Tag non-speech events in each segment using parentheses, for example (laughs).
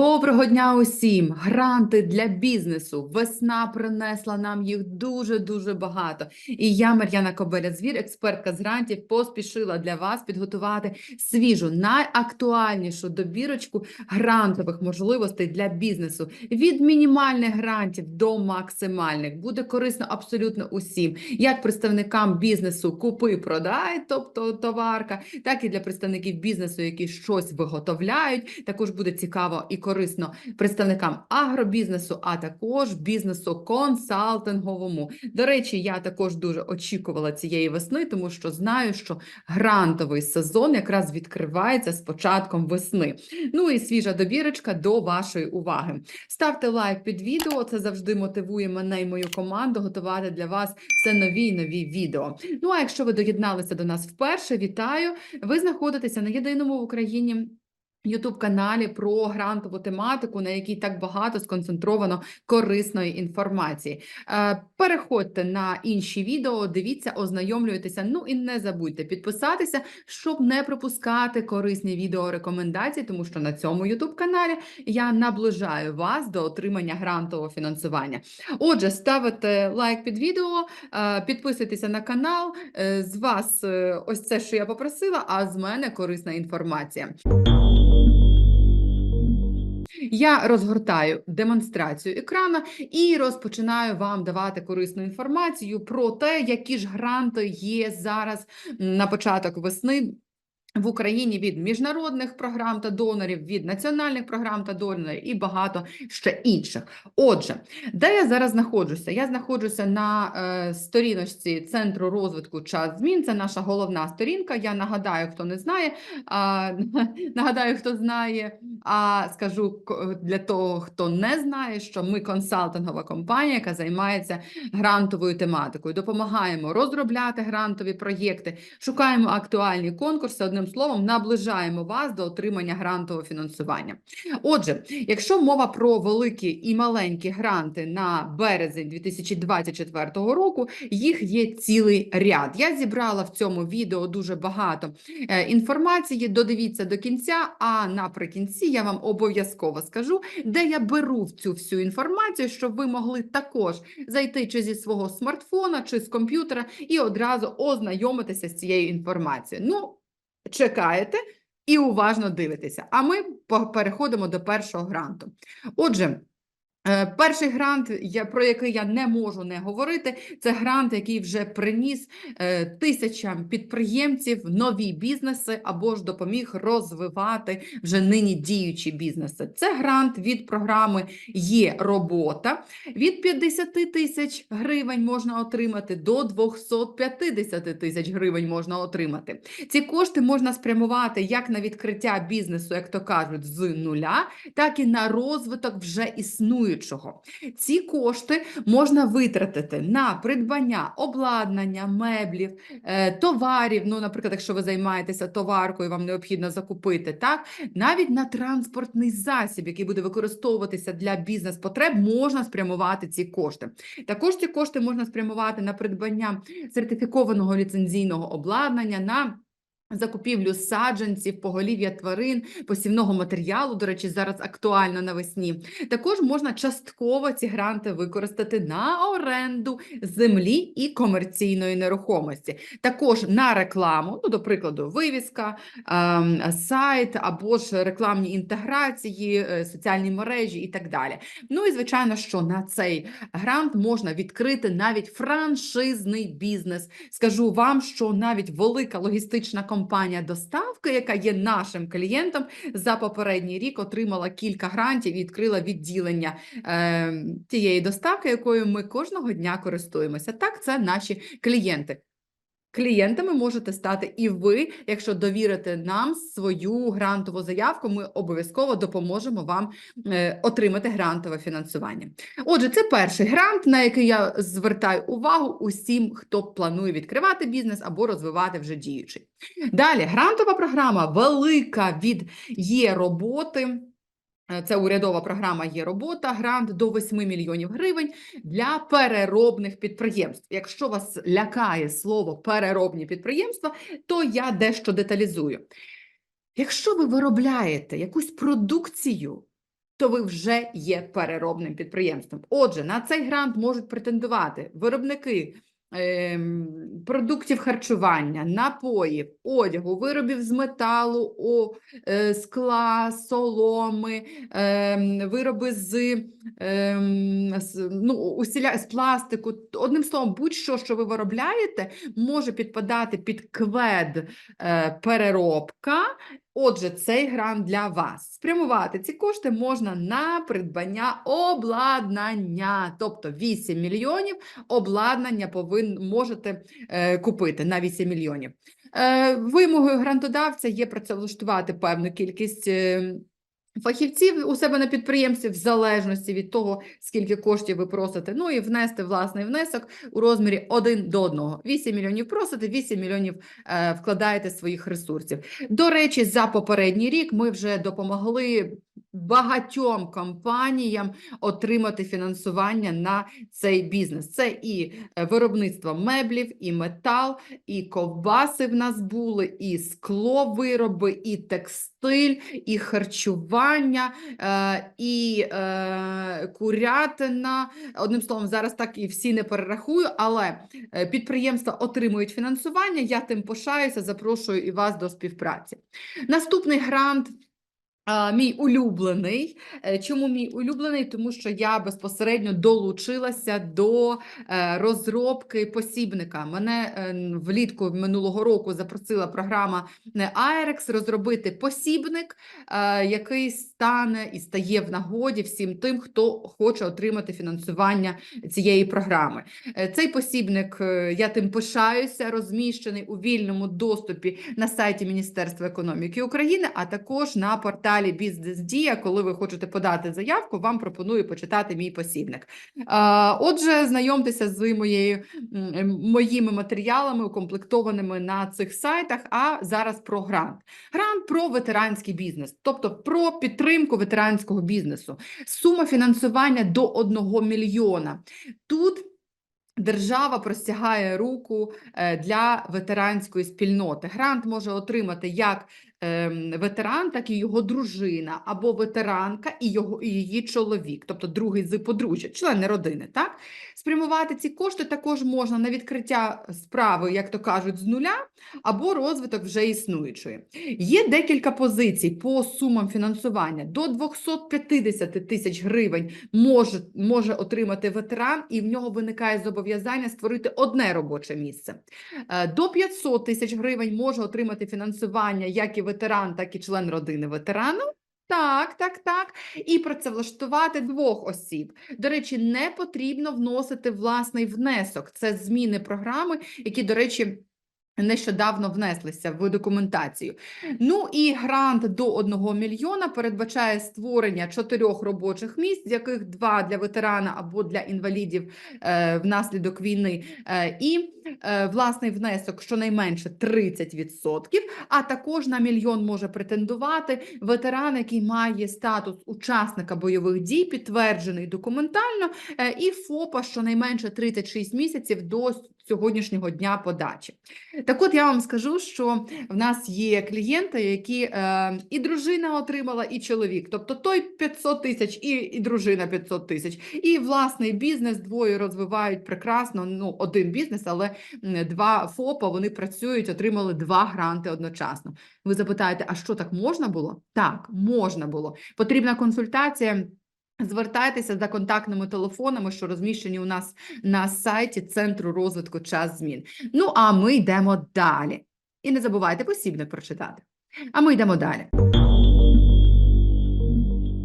Доброго дня усім! Гранти для бізнесу. Весна принесла нам їх дуже-дуже багато. І я, Мар'яна Кобеля-Звір, експертка з грантів, поспішила для вас підготувати свіжу, найактуальнішу добірочку грантових можливостей для бізнесу. Від мінімальних грантів до максимальних. Буде корисно абсолютно усім, як представникам бізнесу купи-продай, тобто товарка, так і для представників бізнесу, які щось виготовляють. Також буде цікаво і корисно представникам агробізнесу, а також бізнесу консалтинговому. До речі, я також дуже очікувала цієї весни, тому що знаю, що грантовий сезон якраз відкривається з початком весни. Ну і свіжа добірочка до вашої уваги. Ставте лайк під відео, це завжди мотивує мене і мою команду готувати для вас все нові і нові відео. Ну а якщо ви доєдналися до нас вперше, вітаю! Ви знаходитеся на єдиному в Україні. Ютуб каналі про грантову тематику, на якій так багато сконцентровано корисної інформації. Е, Переходьте на інші відео, дивіться, ознайомлюйтеся. Ну і не забудьте підписатися, щоб не пропускати корисні відео рекомендації, тому що на цьому Ютуб каналі я наближаю вас до отримання грантового фінансування. Отже, ставите лайк під відео, е, підписуйтеся на канал. Е, З вас ось це, що я попросила, а з мене корисна інформація. Я розгортаю демонстрацію екрана і розпочинаю вам давати корисну інформацію про те, які ж гранти є зараз на початок весни. В Україні від міжнародних програм та донорів, від національних програм та донорів і багато ще інших. Отже, де я зараз знаходжуся? Я знаходжуся на е, сторіночці Центру розвитку час змін. Це наша головна сторінка. Я нагадаю, хто не знає. А, (laughs) нагадаю, хто знає. А скажу для того, хто не знає, що ми консалтингова компанія, яка займається грантовою тематикою. Допомагаємо розробляти грантові проєкти, шукаємо актуальні конкурси. Одним словом, наближаємо вас до отримання грантового фінансування. Отже, якщо мова про великі і маленькі гранти на березень 2024 року, їх є цілий ряд. Я зібрала в цьому відео дуже багато е, інформації. Додивіться до кінця, а наприкінці я вам обов'язково скажу, де я беру цю всю інформацію, щоб ви могли також зайти чи зі свого смартфона, чи з комп'ютера і одразу ознайомитися з цією інформацією. Ну, чекаєте і уважно дивитеся. А ми переходимо до першого гранту. Отже, перший грант, про який я не можу не говорити, це грант, який вже приніс е, тисячам підприємців нові бізнеси або ж допоміг розвивати вже нині діючі бізнеси. Це грант від програми Є робота. Від 50 тисяч гривень можна отримати до 250 тисяч гривень можна отримати. Ці кошти можна спрямувати як на відкриття бізнесу, як то кажуть, з нуля, так і на розвиток вже існуючого. Ці кошти можна витратити на придбання обладнання, меблів, е, товарів. Ну, наприклад, якщо ви займаєтеся товаркою, вам необхідно закупити, так навіть на транспортний засіб, який буде використовуватися для бізнес-потреб, можна спрямувати ці кошти. Також ці кошти можна спрямувати на придбання сертифікованого ліцензійного обладнання, на закупівлю саджанців, поголів'я тварин, посівного матеріалу, до речі, зараз актуально навесні. Також можна частково ці гранти використати на оренду землі і комерційної нерухомості. Також на рекламу, ну, до прикладу, вивіска, ем, сайт або ж рекламні інтеграції, е, соціальні мережі і так далі. Ну і звичайно, що на цей грант можна відкрити навіть франшизний бізнес. Скажу вам, що навіть велика логістична компанія доставки, яка є нашим клієнтом, за попередній рік отримала кілька грантів і відкрила відділення е, тієї доставки, якою ми кожного дня користуємося. Так, це наші клієнти. Клієнтами можете стати і ви, якщо довірите нам свою грантову заявку, ми обов'язково допоможемо вам е, отримати грантове фінансування. Отже, це перший грант, на який я звертаю увагу усім, хто планує відкривати бізнес або розвивати вже діючий. Далі, грантова програма велика від є роботи. Е, Це урядова програма є робота, грант до 8 мільйонів гривень для переробних підприємств. Якщо вас лякає слово переробні підприємства, то я дещо деталізую. Якщо ви виробляєте якусь продукцію, то ви вже є переробним підприємством. Отже, на цей грант можуть претендувати виробники продуктів харчування, напоїв, одягу, виробів з металу, о, е, скла, соломи, ем, вироби з, ем, з, ну, усіля, з пластику. Одним словом, будь-що, що ви виробляєте, може підпадати під квед е, переробка. Отже, цей грант для вас. Спрямувати ці кошти можна на придбання обладнання, тобто 8 мільйонів обладнання повин, можете е, купити на 8 мільйонів. Е, вимогою грантодавця є працевлаштувати певну кількість. е, Фахівців у себе на підприємстві в залежності від того, скільки коштів ви просите, ну і внести власний внесок у розмірі 1 до 1. 8 мільйонів просите, 8 мільйонів е, вкладаєте своїх ресурсів. До речі, за попередній рік ми вже допомогли багатьом компаніям отримати фінансування на цей бізнес. Це і е, виробництво меблів, і метал, і ковбаси в нас були, і скловироби, і текстиль, і харчування, е, і е, курятина. Одним словом, зараз так і всі не перерахую, але підприємства отримують фінансування. Я тим пишаюся, запрошую і вас до співпраці. Наступний грант. Мій улюблений. Е, Чому мій улюблений? Тому що я безпосередньо долучилася до е, розробки посібника. Мене е, влітку минулого року запросила програма Aerex розробити посібник, який стане і стає в нагоді всім тим, хто хоче отримати фінансування цієї програми. Цей посібник, я тим пишаюся, розміщений у вільному доступі на сайті Міністерства економіки України, а також на порталі Бізнес-Дія. Коли ви хочете подати заявку, вам пропоную почитати мій посібник. Отже, знайомтеся з моєю, моїми матеріалами, укомплектованими на цих сайтах. А зараз про грант. Грант про ветеранський бізнес, тобто про підтримку ветеранського бізнесу. Сума фінансування до 1 мільйона. Тут Держава простягає руку е, для ветеранської спільноти. Грант може отримати як ветеран, так і його дружина, або ветеранка і його і її чоловік, тобто другий з подружжя, члени родини. Так спрямувати ці кошти також можна на відкриття справи, як то кажуть, з нуля, або розвиток вже існуючої. Є декілька позицій по сумам фінансування до 250 тисяч гривень може, може отримати ветеран, і в нього виникає зобов'язання створити одне робоче місце. Е, До 500 тисяч гривень може отримати фінансування як і ветеран, так і член родини ветерану. Так, так, так. І працевлаштувати двох осіб. До речі, не потрібно вносити власний внесок. Це зміни програми, які, до речі, нещодавно внеслися в документацію. Ну і грант до 1 мільйона передбачає створення чотирьох робочих місць, з яких два для ветерана або для інвалідів е, внаслідок війни, е, і е, власний внесок щонайменше 30%, а також на мільйон може претендувати ветеран, який має статус учасника бойових дій, підтверджений документально, і ФОПа щонайменше 36 місяців до сьогоднішнього дня подачі. Так от я вам скажу, що в нас є клієнти, які е, і дружина отримала, і чоловік. Тобто той 500 тисяч, і, і дружина 500 тисяч. І власний бізнес двоє розвивають прекрасно. Ну, один бізнес, але два ФОПа вони працюють, отримали два гранти одночасно. Ви запитаєте, а що так можна було? Так, можна було. Потрібна консультація. Звертайтеся за контактними телефонами, що розміщені у нас на сайті Центру розвитку час змін. Ну, а ми йдемо далі. І не забувайте посібник прочитати. А ми йдемо далі.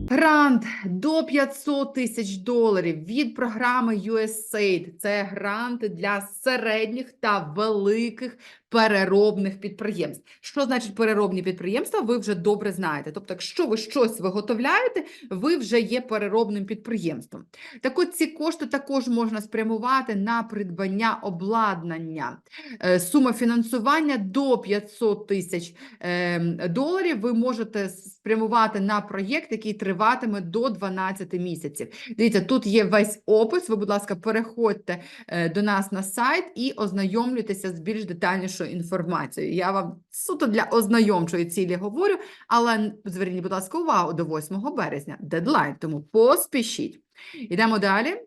Грант до 500 тисяч доларів від програми USAID. Це гранти для середніх та великих переробних підприємств. Що значить переробні підприємства? Ви вже добре знаєте. Тобто, якщо ви щось виготовляєте, ви вже є переробним підприємством. Так от ці кошти також можна спрямувати на придбання обладнання. Е, Сума фінансування до 500 тисяч ем, доларів. Ви можете спрямувати на проєкт, який триватиме до 12 місяців. Дивіться, тут є весь опис. Ви, будь ласка, переходьте е, до нас на сайт і ознайомлюйтеся з більш детальнішою інформацією. Я вам суто для ознайомчої цілі говорю, але зверніть, будь ласка, увагу до 8 березня, дедлайн, тому поспішіть. Йдемо далі.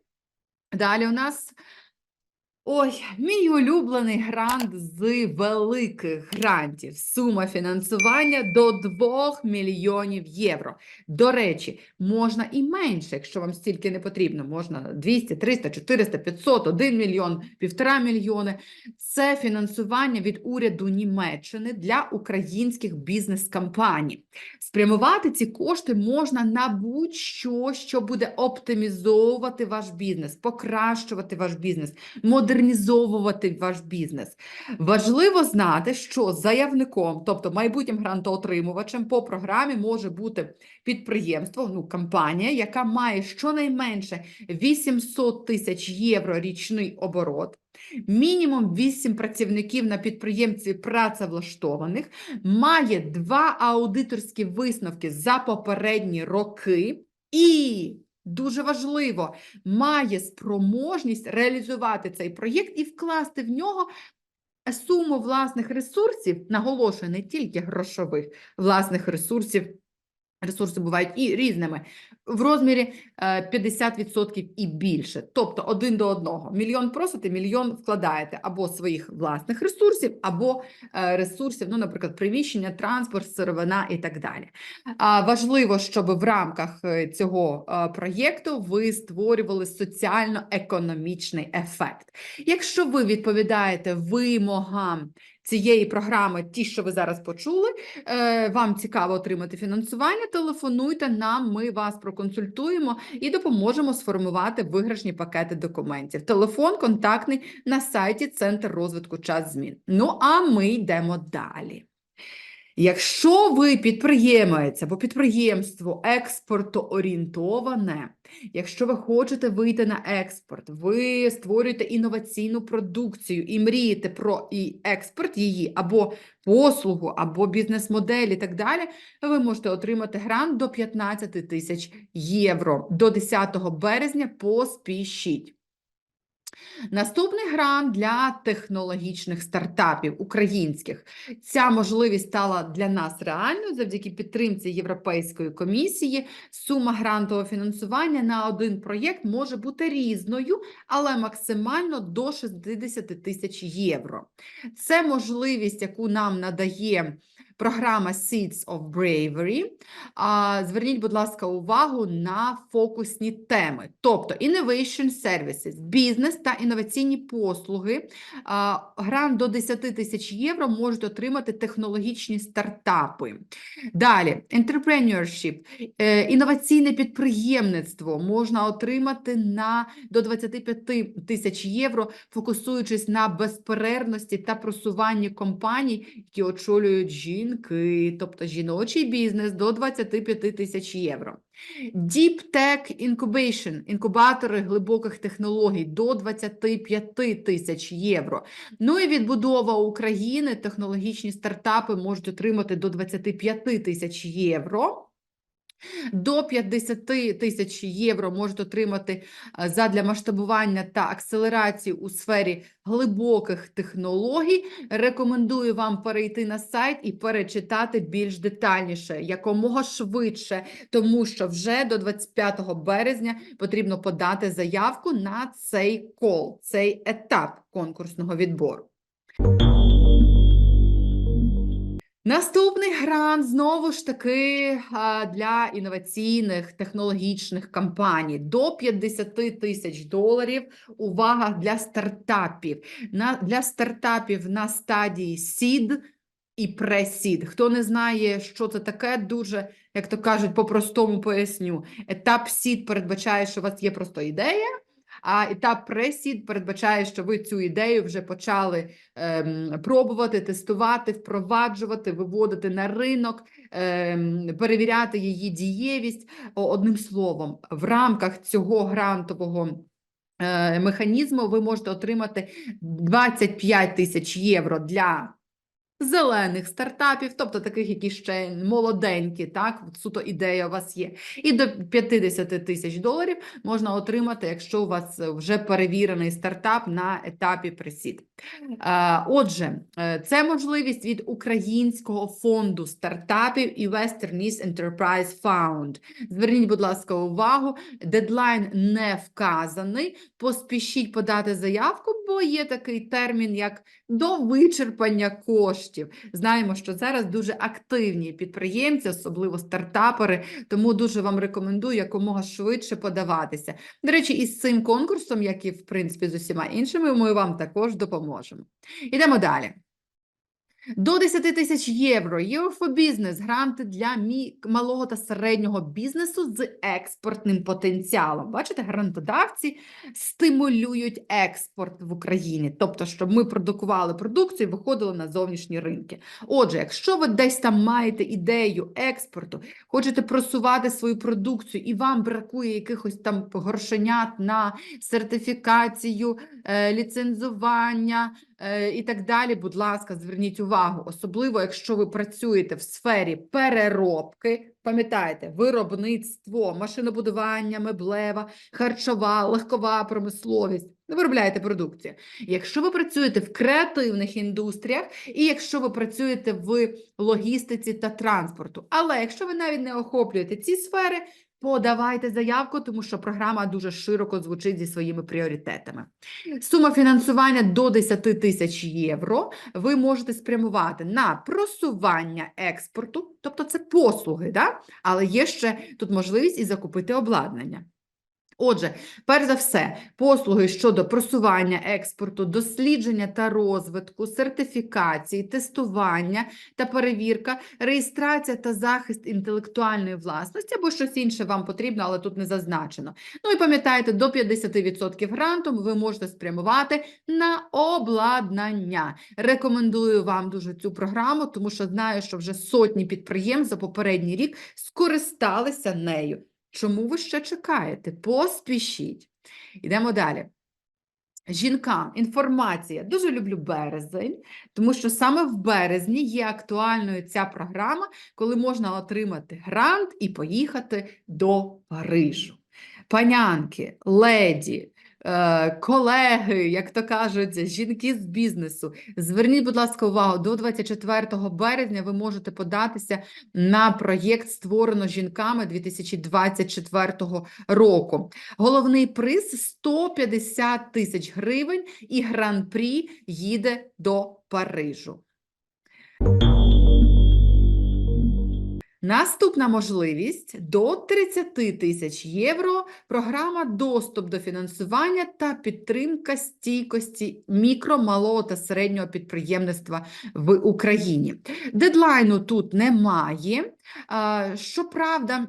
Далі у нас ой, мій улюблений грант з великих грантів. Сума фінансування до 2 мільйонів євро. До речі, можна і менше, якщо вам стільки не потрібно. Можна 200, 300, 400, 500, 1 мільйон, півтора мільйони. Це фінансування від уряду Німеччини для українських бізнес-кампаній. Спрямувати ці кошти можна на будь-що, що буде оптимізовувати ваш бізнес, покращувати ваш бізнес, модернізовувати ваш бізнес. Важливо знати, що заявником, тобто майбутнім грантоотримувачем по програмі може бути підприємство, ну, компанія, яка має щонайменше 800 тисяч євро річний оборот. Мінімум 8 працівників на підприємстві працевлаштованих, має два аудиторські висновки за попередні роки і, дуже важливо, має спроможність реалізувати цей проєкт і вкласти в нього суму власних ресурсів, наголошую, не тільки грошових власних ресурсів. Ресурси бувають і різними в розмірі е, 50% і більше. Тобто один до одного. Мільйон просите, мільйон вкладаєте або своїх власних ресурсів, або е, ресурсів, ну, наприклад, приміщення, транспорт, сировина і так далі. Важливо, щоб в рамках е, цього е, проєкту ви створювали соціально-економічний ефект. Якщо ви відповідаєте вимогам цієї програми, ті, що ви зараз почули, е, вам цікаво отримати фінансування, телефонуйте нам, ми вас проконсультуємо і допоможемо сформувати виграшні пакети документів. Телефон контактний на сайті Центр розвитку час змін. Ну а ми йдемо далі. Якщо ви підприємець або підприємство експортоорієнтоване, якщо ви хочете вийти на експорт, ви створюєте інноваційну продукцію і мрієте про і експорт її, або послугу, або бізнес-модель і так далі, ви можете отримати грант до 15 тисяч євро. До 10 березня поспішіть. Наступний грант для технологічних стартапів українських. Ця можливість стала для нас реальною завдяки підтримці Європейської комісії. Сума грантового фінансування на один проєкт може бути різною, але максимально до 60 тисяч євро. Це можливість, яку нам надає програма Seeds of Bravery. Зверніть, будь ласка, увагу на фокусні теми, тобто Innovation Services, бізнес та інноваційні послуги. Грант до 10 тисяч євро можуть отримати технологічні стартапи. Далі, Entrepreneurship, е, інноваційне підприємництво можна отримати на до 25 тисяч євро, фокусуючись на безперервності та просуванні компаній, які очолюють жінки, тобто жіночий бізнес до 25 тисяч євро. Deep Tech Incubation, інкубатори глибоких технологій до 25 тисяч євро. Ну і відбудова України, технологічні стартапи можуть отримати до 25 тисяч євро. До 50 тисяч євро можуть отримати задля масштабування та акселерації у сфері глибоких технологій. Рекомендую вам перейти на сайт і перечитати більш детальніше, якомога швидше, тому що вже до 25 березня потрібно подати заявку на цей кол, цей етап конкурсного відбору. Наступний грант знову ж таки для інноваційних технологічних компаній до 50 тисяч доларів. Увага для стартапів. На, для стартапів на стадії Seed і pre-seed. Хто не знає, що це таке, дуже, як то кажуть, по-простому поясню. Етап Seed передбачає, що у вас є просто ідея. А етап пресід передбачає, що ви цю ідею вже почали ем, пробувати, тестувати, впроваджувати, виводити на ринок, ем, перевіряти її дієвість. Одним словом, в рамках цього грантового е, механізму ви можете отримати 25 тисяч євро для зелених стартапів, тобто таких, які ще молоденькі, так, суто ідея у вас є. І до 50 тисяч доларів можна отримати, якщо у вас вже перевірений стартап на етапі пресід. Е, Отже, е, це можливість від Українського фонду стартапів і Western East Enterprise Fund. Зверніть, будь ласка, увагу, дедлайн не вказаний. Поспішіть подати заявку, бо є такий термін, як до вичерпання коштів. Знаємо, що зараз дуже активні підприємці, особливо стартапери, тому дуже вам рекомендую якомога швидше подаватися. До речі, із цим конкурсом, як і в принципі з усіма іншими, ми вам також допоможемо. Ідемо далі. До 10 тисяч євро Business – гранти для малого та середнього бізнесу з експортним потенціалом. Бачите, грантодавці стимулюють експорт в Україні, тобто, щоб ми продукували продукцію і виходили на зовнішні ринки. Отже, якщо ви десь там маєте ідею експорту, хочете просувати свою продукцію і вам бракує якихось там грошенят на сертифікацію, е, ліцензування, і так далі, будь ласка, зверніть увагу, особливо якщо ви працюєте в сфері переробки. Пам'ятаєте, виробництво, машинобудування, меблева, харчова, легкова промисловість. Ви виробляєте продукцію. Якщо ви працюєте в креативних індустріях, і якщо ви працюєте в логістиці та транспорту, але якщо ви навіть не охоплюєте ці сфери, подавайте заявку, тому що програма дуже широко звучить зі своїми пріоритетами. Сума фінансування до 10 тисяч євро ви можете спрямувати на просування експорту, тобто це послуги, да? але є ще тут можливість і закупити обладнання. Отже, перш за все, послуги щодо просування експорту, дослідження та розвитку, сертифікації, тестування та перевірка, реєстрація та захист інтелектуальної власності або щось інше вам потрібно, але тут не зазначено. Ну і пам'ятайте, до 50% гранту ви можете спрямувати на обладнання. Рекомендую вам дуже цю програму, тому що знаю, що вже сотні підприємств за попередній рік скористалися нею. Чому ви ще чекаєте? Поспішіть. Йдемо далі. Жінкам інформація. Дуже люблю березень, тому що саме в березні є актуальною ця програма, коли можна отримати грант і поїхати до Парижу. Панянки, леді, колеги, як то кажуть, жінки з бізнесу. Зверніть, будь ласка, увагу, до 24 березня ви можете податися на проєкт створено жінками 2024 року. Головний приз 150 тисяч гривень і гран-прі їде до Парижу. Наступна можливість до 30 тисяч євро. Програма доступ до фінансування та підтримка стійкості мікро, малого та середнього підприємництва в Україні. Дедлайну тут немає. Щоправда,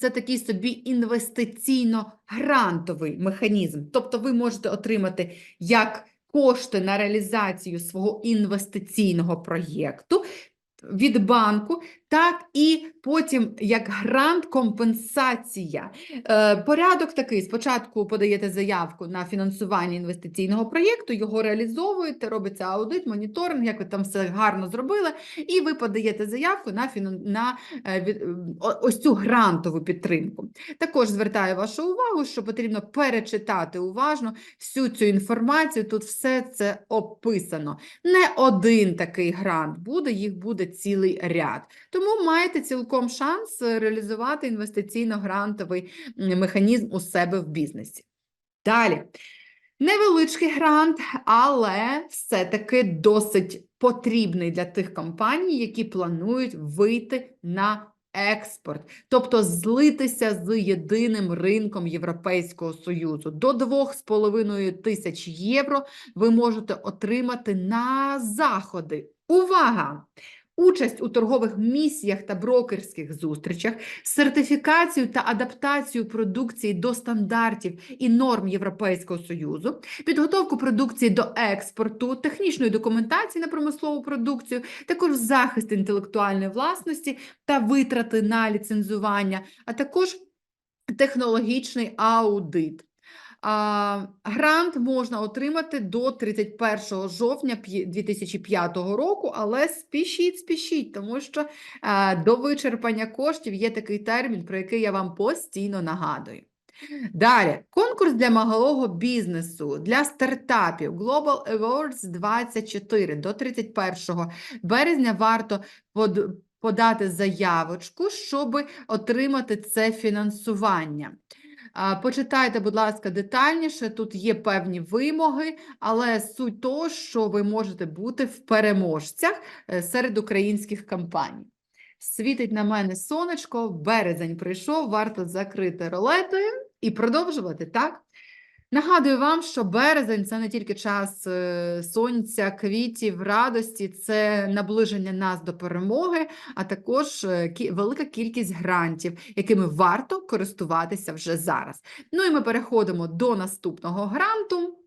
це такий собі інвестиційно-грантовий механізм. Тобто ви можете отримати як кошти на реалізацію свого інвестиційного проєкту від банку, так і потім як грант компенсація. Е, порядок такий: спочатку подаєте заявку на фінансування інвестиційного проєкту, його реалізовуєте, робиться аудит, моніторинг, як ви там все гарно зробили, і ви подаєте заявку на, фінан... на е, ось цю грантову підтримку. Також звертаю вашу увагу, що потрібно перечитати уважно всю цю інформацію. Тут все це описано. Не один такий грант буде, їх буде цілий ряд. Тому маєте цілком шанс е, реалізувати інвестиційно-грантовий механізм у себе в бізнесі. Далі. Невеличкий грант, але все-таки досить потрібний для тих компаній, які планують вийти на експорт, тобто злитися з єдиним ринком Європейського Союзу. До 2,5 тисяч євро ви можете отримати на заходи. Увага! Участь у торгових місіях та брокерських зустрічах, сертифікацію та адаптацію продукції до стандартів і норм Європейського Союзу, підготовку продукції до експорту, технічної документації на промислову продукцію, також захист інтелектуальної власності та витрати на ліцензування, а також технологічний аудит. Грант можна отримати до 31 жовтня п'є- 2005 року, але спішіть, спішіть, тому що е, до вичерпання коштів є такий термін, про який я вам постійно нагадую. Далі, конкурс для малого бізнесу, для стартапів Global Awards 24 до 31 березня варто под- подати заявочку, щоб отримати це фінансування. Почитайте, будь ласка, детальніше. Тут є певні вимоги, але суть того, що ви можете бути в переможцях е, серед українських компаній. Світить на мене сонечко, березень прийшов, варто закрити ролетою і продовжувати, так? Нагадую вам, що березень це не тільки час е, сонця, квітів, радості, це наближення нас до перемоги, а також е, велика кількість грантів, якими варто користуватися вже зараз. Ну і ми переходимо до наступного гранту.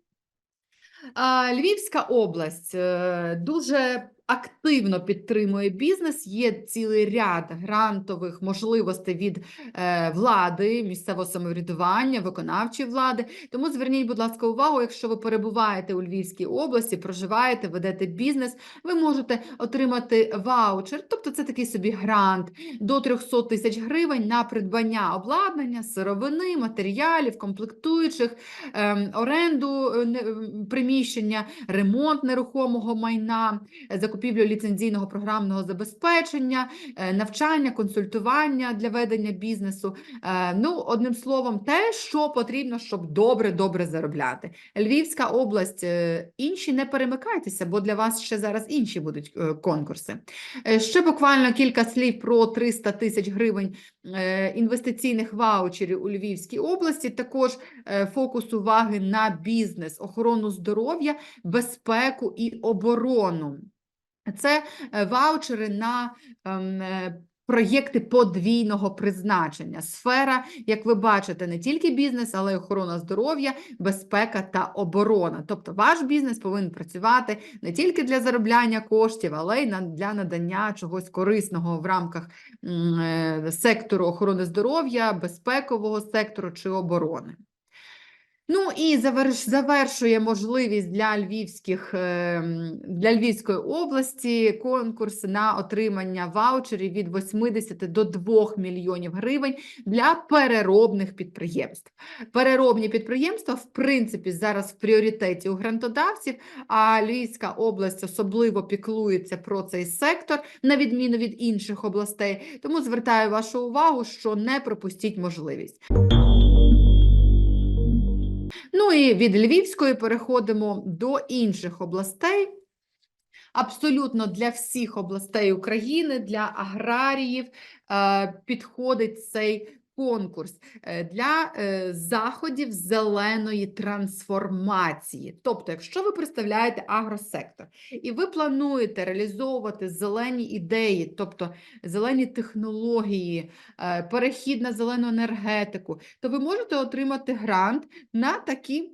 Львівська область е, дуже активно підтримує бізнес. Є цілий ряд грантових можливостей від е, влади, місцевого самоврядування, виконавчої влади. Тому зверніть, будь ласка, увагу, якщо ви перебуваєте у Львівській області, проживаєте, ведете бізнес, ви можете отримати ваучер, тобто це такий собі грант до 300 тисяч гривень на придбання обладнання, сировини, матеріалів, комплектуючих, ем, оренду е, приміщення, ремонт нерухомого майна, е, закупівлю ліцензійного програмного забезпечення, е, навчання, консультування для ведення бізнесу. Е, Ну, одним словом, те, що потрібно, щоб добре-добре заробляти. Львівська область, е, інші не перемикайтеся, бо для вас ще зараз інші будуть конкурси. Ще буквально кілька слів про 300 тисяч гривень інвестиційних ваучерів у Львівській області. Також фокус уваги на бізнес, охорону здоров'я, безпеку і оборону. Це е, ваучери на ем, е, проєкти подвійного призначення. Сфера, як ви бачите, не тільки бізнес, але й охорона здоров'я, безпека та оборона. Тобто ваш бізнес повинен працювати не тільки для заробляння коштів, але й для надання чогось корисного в рамках е, сектору охорони здоров'я, безпекового сектору чи оборони. Ну і заверш, завершує можливість для львівських ем, для Львівської області конкурс на отримання ваучерів від 80 до 2 мільйонів гривень для переробних підприємств. Переробні підприємства, в принципі, зараз в пріоритеті у грантодавців, а Львівська область особливо піклується про цей сектор, на відміну від інших областей. Тому звертаю вашу увагу, що не пропустіть можливість. Ну і від Львівської переходимо до інших областей. Абсолютно для всіх областей України, для аграріїв е, підходить цей конкурс е, для е, заходів зеленої трансформації. Тобто, якщо ви представляєте агросектор і ви плануєте реалізовувати зелені ідеї, тобто зелені технології, е, перехід на зелену енергетику, то ви можете отримати грант на такі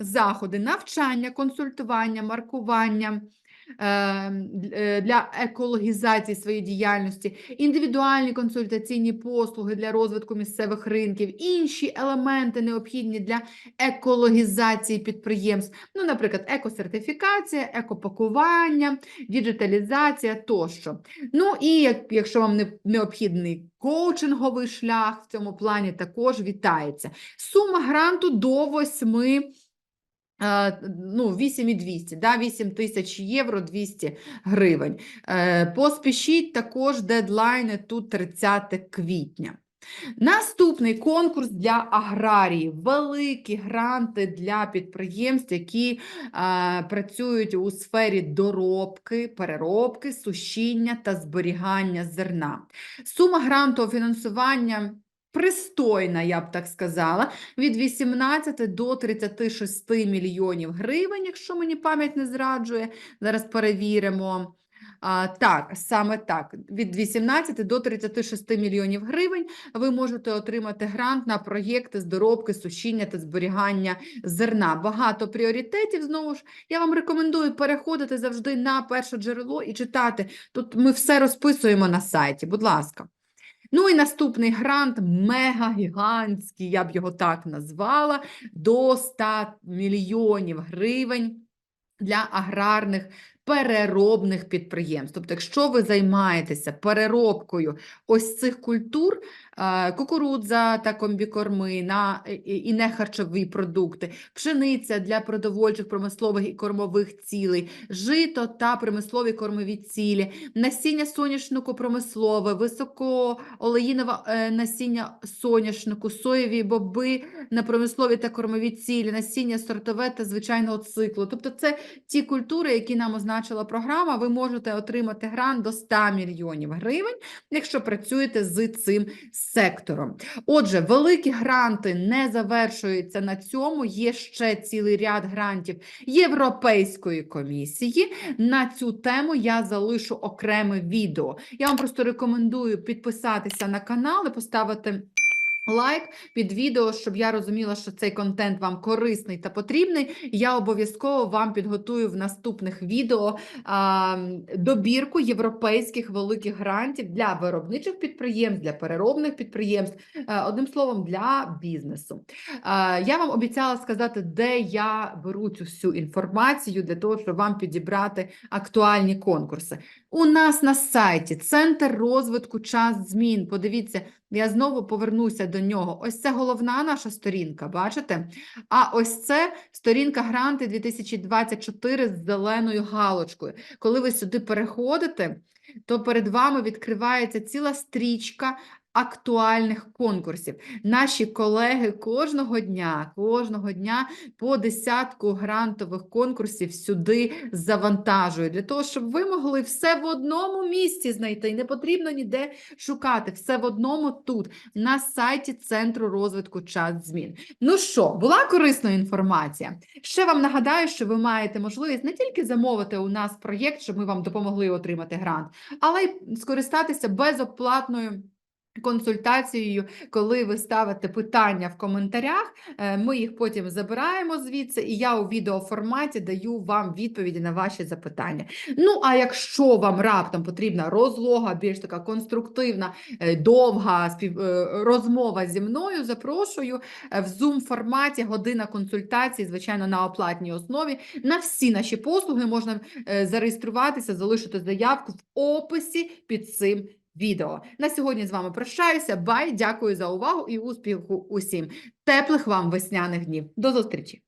заходи, навчання, консультування, маркування для екологізації своєї діяльності, індивідуальні консультаційні послуги для розвитку місцевих ринків, інші елементи необхідні для екологізації підприємств, ну, наприклад, екосертифікація, екопакування, діджиталізація тощо. Ну і якщо вам необхідний коучинговий шлях в цьому плані, також вітається. Сума гранту до 8 е, ну, 8200, да, 8 тисяч євро, 200 гривень. Е, Поспішіть також дедлайни тут 30 квітня. Наступний конкурс для аграріїв. Великі гранти для підприємств, які е, працюють у сфері доробки, переробки, сушіння та зберігання зерна. Сума грантового фінансування пристойна, я б так сказала, від 18 до 36 мільйонів гривень, якщо мені пам'ять не зраджує. Зараз перевіримо. А, так, саме так. Від 18 до 36 мільйонів гривень ви можете отримати грант на проєкти з доробки, сушіння та зберігання зерна. Багато пріоритетів. Знову ж, я вам рекомендую переходити завжди на перше джерело і читати. Тут ми все розписуємо на сайті, будь ласка. Ну і наступний грант мега-гігантський, я б його так назвала, до 100 мільйонів гривень для аграрних переробних підприємств. Тобто, якщо ви займаєтеся переробкою ось цих культур, кукурудза та комбікорми на і- і і нехарчові продукти, пшениця для продовольчих, промислових і кормових цілей, жито та промислові кормові цілі, насіння соняшнику промислове, високоолеїнове е, насіння соняшнику, соєві боби на промислові та кормові цілі, насіння сортове та звичайного циклу. Тобто це ті культури, які нам означила програма, ви можете отримати грант до 100 мільйонів гривень, якщо працюєте з цим сектором. Отже, великі гранти не завершуються на цьому. Є ще цілий ряд грантів Європейської комісії. На цю тему я залишу окреме відео. Я вам просто рекомендую підписатися на канал і поставити. Лайк під відео, щоб я розуміла, що цей контент вам корисний та потрібний. Я обов'язково вам підготую в наступних відео а, добірку європейських великих грантів для виробничих підприємств, для переробних підприємств, е, одним словом, для бізнесу. Е, Я вам обіцяла сказати, де я беру цю всю інформацію для того, щоб вам підібрати актуальні конкурси. У нас на сайті Центр розвитку час змін. Подивіться, я знову повернуся до нього. Ось це головна наша сторінка, бачите? А ось це сторінка гранти 2024 з зеленою галочкою. Коли ви сюди переходите, то перед вами відкривається ціла стрічка актуальних конкурсів. Наші колеги кожного дня, кожного дня по десятку грантових конкурсів сюди завантажують для того, щоб ви могли все в одному місці знайти. Не потрібно ніде шукати все в одному тут, на сайті Центру розвитку час змін. Ну що, була корисна інформація? Ще вам нагадаю, що ви маєте можливість не тільки замовити у нас проєкт, щоб ми вам допомогли отримати грант, але й скористатися безоплатною. Консультацією, коли ви ставите питання в коментарях, е, ми їх потім забираємо звідси, і я у відеоформаті даю вам відповіді на ваші запитання. Ну, а якщо вам раптом потрібна розлога, більш така конструктивна, е, довга спів... е, розмова зі мною, запрошую в Zoom форматі година консультації, звичайно, на оплатній основі. На всі наші послуги можна зареєструватися, залишити заявку в описі під цим відео. На сьогодні з вами прощаюся. Бай, дякую за увагу і успіху усім. Теплих вам весняних днів. До зустрічі!